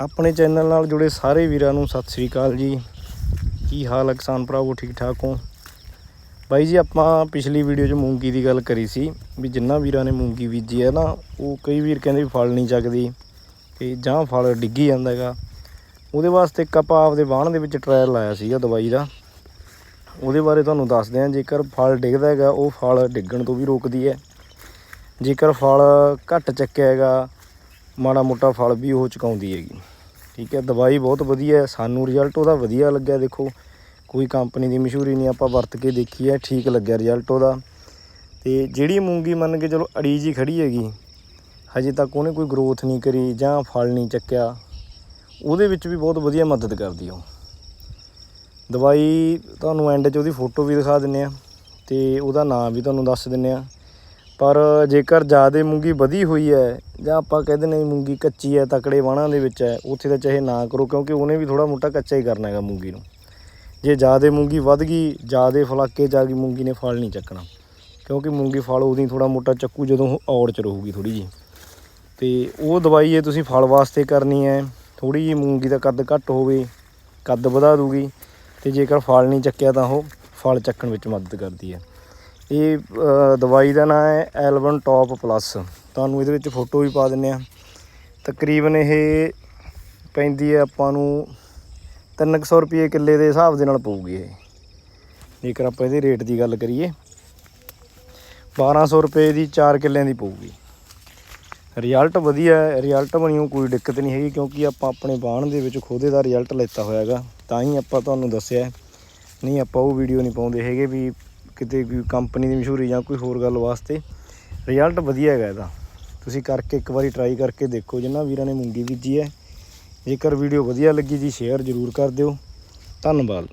ਆਪਣੇ ਚੈਨਲ ਨਾਲ ਜੁੜੇ ਸਾਰੇ ਵੀਰਾਂ ਨੂੰ ਸਤਿ ਸ੍ਰੀ ਅਕਾਲ ਜੀ। ਕੀ ਹਾਲ ਹੈ ਕਿਸਾਨ ਭਰਾਵੋ? ਠੀਕ ਠਾਕ ਹੋ? ਬਾਈ ਜੀ, ਆਪਾਂ ਪਿਛਲੀ ਵੀਡੀਓ 'ਚ ਮੂੰਗੀ ਦੀ ਗੱਲ ਕਰੀ ਸੀ ਵੀ ਜਿੰਨਾ ਵੀਰਾਂ ਨੇ ਮੂੰਗੀ ਬੀਜੀ ਹੈ ਨਾ, ਉਹ ਕਈ ਵੀਰ ਕਹਿੰਦੇ ਵੀ ਫਲ ਨਹੀਂ ਚੱਕਦੀ ਤੇ ਜਾਂ ਫਲ ਡਿੱਗੀ ਜਾਂਦਾ ਹੈਗਾ। ਉਹਦੇ ਵਾਸਤੇ ਇੱਕ ਆਪਾਂ ਆਪਦੇ ਬਾਣ ਦੇ ਵਿੱਚ ਟ੍ਰਾਇਲ ਲਾਇਆ ਸੀਗਾ ਦਵਾਈ ਦਾ। ਉਹਦੇ ਬਾਰੇ ਤੁਹਾਨੂੰ ਦੱਸਦੇ ਹਾਂ, ਜੇਕਰ ਫਲ ਡਿੱਗਦਾ ਹੈਗਾ, ਉਹ ਫਲ ਡਿੱਗਣ ਤੋਂ ਵੀ ਰੋਕਦੀ ਹੈ। ਜੇਕਰ ਫਲ ਘੱਟ ਚੱਕਿਆ ਹੈਗਾ ਮਾੜਾ ਮੋਟਾ ਫਲ ਵੀ ਉਹ ਚੁਕਾਉਂਦੀ ਹੈਗੀ। ਠੀਕ ਹੈ, ਦਵਾਈ ਬਹੁਤ ਵਧੀਆ ਹੈ, ਸਾਨੂੰ ਰਿਜ਼ਲਟ ਉਹਦਾ ਵਧੀਆ ਲੱਗਿਆ ਦੇਖੋ। ਕੋਈ ਕੰਪਨੀ ਦੀ ਮਸ਼ਹੂਰੀ ਨਹੀਂ, ਆਪਾਂ ਵਰਤ ਕੇ ਦੇਖੀ ਹੈ, ਠੀਕ ਲੱਗਿਆ ਰਿਜ਼ਲਟ ਉਹਦਾ। ਤੇ ਜਿਹੜੀ ਮੂੰਗੀ ਮੰਨ ਕੇ ਚਲੋ ਅੜੀ ਜੀ ਖੜੀ ਹੈਗੀ, ਹਜੇ ਤੱਕ ਉਹਨੇ ਕੋਈ ਗਰੋਥ ਨਹੀਂ ਕਰੀ ਜਾਂ ਫਲ ਨਹੀਂ ਚੱਕਿਆ, ਉਹਦੇ ਵਿੱਚ ਵੀ ਬਹੁਤ ਵਧੀਆ ਮਦਦ ਕਰਦੀ ਉਹ। ਦਵਾਈ ਤੁਹਾਨੂੰ ਐਂਡ 'ਚ ਉਹਦੀ ਫੋਟੋ ਵੀ ਦਿਖਾ ਦਿੰਨੇ ਆ, ਤੇ ਉਹਦਾ ਨਾਮ ਵੀ ਤੁਹਾਨੂੰ ਦੱਸ ਦਿੰਨੇ ਆ। ਪਰ ਜੇਕਰ ਜ਼ਿਆਦਾ ਮੂੰਗੀ ਵਧੀ ਹੋਈ ਹੈ ਜਾਂ ਆਪਾਂ ਕਹਿੰਦੇ ਨੇ ਮੂੰਗੀ ਕੱਚੀ ਹੈ, ਤਕੜੇ ਵਾਣਾ ਦੇ ਵਿੱਚ ਹੈ, ਉੱਥੇ ਤਾਂ ਚਾਹੇ ਨਾ ਕਰੋ ਕਿਉਂਕਿ ਉਹਨੇ ਵੀ ਥੋੜਾ ਮੋਟਾ ਕੱਚਾ ਹੀ ਕਰਨਾ ਹੈਗਾ ਮੂੰਗੀ ਨੂੰ। ਜੇ ਜ਼ਿਆਦਾ ਮੂੰਗੀ ਵੱਧ ਗਈ, ਜ਼ਿਆਦਾ ਫਲਾਕੇ ਚ ਆ ਗਈ ਮੂੰਗੀ ਨੇ ਫਲ ਨਹੀਂ ਚੱਕਣਾ। ਕਿਉਂਕਿ ਮੂੰਗੀ ਫਲ ਉਹਦੀ ਥੋੜਾ ਮੋਟਾ ਚੱਕੂ ਜਦੋਂ ਉਹ ਔੜ ਚ ਰਹੂਗੀ ਥੋੜੀ ਜੀ ਤੇ ਉਹ ਦਵਾਈ ਇਹ ਤੁਸੀਂ ਫਲ ਵਾਸਤੇ ਕਰਨੀ ਹੈ ਥੋੜੀ ਜੀ ਮੂੰਗੀ ਦਾ ਕੱਦ ਘੱਟ ਹੋਵੇ, ਕੱਦ ਵਧਾ ਦੂਗੀ, ਤੇ ਜੇਕਰ ਫਲ ਨਹੀਂ ਚੱਕਿਆ ਤਾਂ ਉਹ ਫਲ ਚੱਕਣ ਵਿੱਚ ਮਦਦ ਕਰਦੀ ਹੈ। ਇਹ ਦਵਾਈ ਦਾ ਨਾਮ ਹੈ ਐਲਬਨ ਟੌਪ ਪਲੱਸ ਤੁਹਾਨੂੰ ਇਹਦੇ ਵਿੱਚ ਫੋਟੋ ਵੀ ਪਾ ਦਿੰਨੇ ਆ ਤਕਰੀਬਨ ਇਹ ਪੈਂਦੀ ਹੈ ਆਪਾਂ ਨੂੰ 300 ਰੁਪਏ ਕਿੱਲੇ ਦੇ ਹਿਸਾਬ ਦੇ ਨਾਲ ਪਊਗੀ ਇਹ। ਜੇਕਰ ਆਪਾਂ ਇਹਦੇ ਰੇਟ ਦੀ ਗੱਲ ਕਰੀਏ 1200 ਰੁਪਏ ਦੀ 4 ਕਿੱਲਿਆਂ ਦੀ ਪਊਗੀ। ਰਿਜ਼ਲਟ ਵਧੀਆ ਹੈ ਰਿਜ਼ਲਟ ਬਣਿਓ, ਕੋਈ ਦਿੱਕਤ ਨਹੀਂ ਹੈਗੀ, ਕਿਉਂਕਿ ਆਪਾਂ ਆਪਣੇ ਬਾਣ ਦੇ ਵਿੱਚ ਖੋਦੇ ਦਾ ਰਿਜ਼ਲਟ ਲੈਤਾ ਹੋਇਆ ਹੈਗਾ। ਤਾਂ ਹੀ ਆਪਾਂ ਤੁਹਾਨੂੰ ਦੱਸਿਆ ਨਹੀਂ, ਆਪਾਂ ਉਹ ਵੀਡੀਓ ਨਹੀਂ ਪਾਉਂਦੇ ਹੈਗੇ ਵੀ ਕਿਤੇ ਕੋਈ ਕੰਪਨੀ ਦੀ ਮਸ਼ਹੂਰੀ ਜਾਂ ਕੋਈ ਹੋਰ ਗੱਲ ਵਾਸਤੇ ਰਿਜ਼ਲਟ ਵਧੀਆ ਹੈਗਾ ਇਹਦਾ। ਤੁਸੀਂ ਕਰਕੇ ਇੱਕ ਵਾਰੀ ਟਰਾਈ ਕਰਕੇ ਦੇਖੋ ਜਿਨ੍ਹਾਂ ਵੀਰਾਂ ਨੇ ਮੂੰਗੀ ਬੀਜੀ ਹੈ। ਜੇਕਰ ਵੀਡੀਓ ਵਧੀਆ ਲੱਗੀ ਜੀ ਸ਼ੇਅਰ ਜ਼ਰੂਰ ਕਰ ਦਿਓ। ਧੰਨਵਾਦ।